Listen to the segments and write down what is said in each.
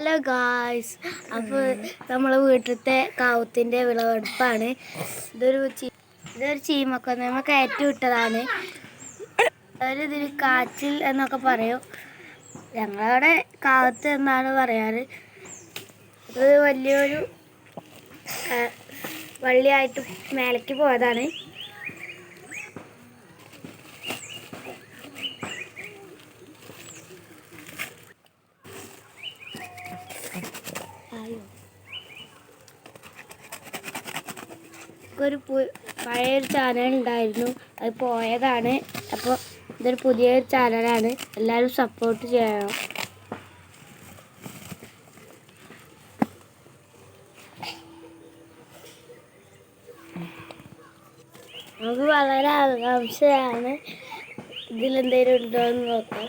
Hello guys അപ്പോൾ നമ്മളെ വീട്ടിലത്തെ കാവത്തിന്റെ വിളവെടുപ്പാണ്. ഇതൊരു ചീ- ഇതൊരു ചീമക്ക നമ്മൾ കയറ്റി വിട്ടതാണ് ഒരു കാച്ചിൽ എന്നൊക്കെ പറയും. ഞങ്ങളവിടെ കാവത്ത് എന്നാണ് പറയാറ്. ഇത് വലിയൊരു വള്ളിയായിട്ട് മേലേക്ക് പോയതാണ്. പു- പഴയൊരു ചാനൽ ഉണ്ടായിരുന്നു. അത് പോയതാണ്. അപ്പോൾ ഇതൊരു പുതിയൊരു ചാനലാണ്. എല്ലാവരും സപ്പോർട്ട് ചെയ്യണം. നമുക്ക് വളരെ ആകാംക്ഷയാണ്. ഇതിലെന്തെങ്കിലും ഉണ്ടോ എന്ന് നോക്കാം.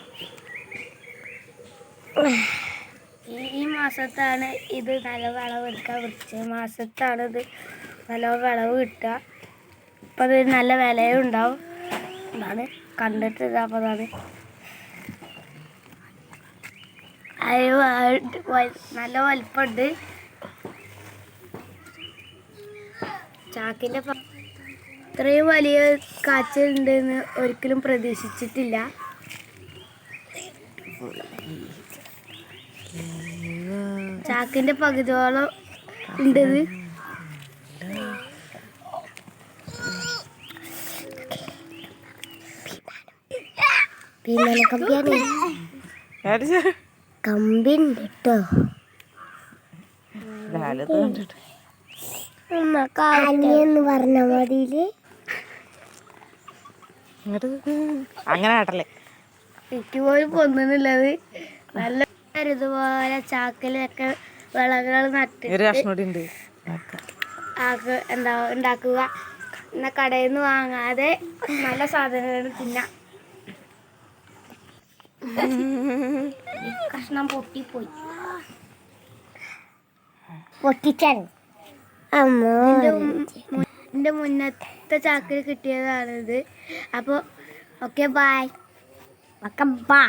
ഈ ഈ മാസത്താണ് ഇത് നല്ല വളമെടുക്കാൻ വിളിച്ചത് മാസത്താണ് ഇത് നല്ല വിളവ് കിട്ടുക. അപ്പം അത് നല്ല വിലയും ഉണ്ടാവും. അതാണ് കണ്ടിട്ട് അയ്യോ നല്ല വലിപ്പമുണ്ട്. ചാക്കിന്റെ ഇത്രയും വലിയ കാച്ചുണ്ടെന്ന് ഒരിക്കലും പ്രതീക്ഷിച്ചിട്ടില്ല. ചാക്കിന്റെ പകുതിയോളം ഉണ്ടത് പിന്നെ കമ്പിയാണ് കമ്പിണ്ട് കേട്ടോ എന്ന് പറഞ്ഞ മതിയിൽ അങ്ങനെ ആട്ടല്ലേ? എനിക്ക് പോലും പൊന്നുന്നുള്ളത് നല്ല ഇതുപോലെ ചാക്കിലൊക്കെ വിളകൾ നട്ട് എന്താ ഉണ്ടാക്കുക? എന്നാ കടയിൽ നിന്ന് വാങ്ങാതെ നല്ല സാധനങ്ങൾ തിന്നാം. കഷ്ണം പൊട്ടിപ്പോയി. പൊട്ടിച്ചാൽ എന്റെ മുന്നത്തെ ചാക്കിൽ കിട്ടിയതാണിത്. അപ്പോൾ ഓക്കെ ബായ് ഒക്കെ ബാ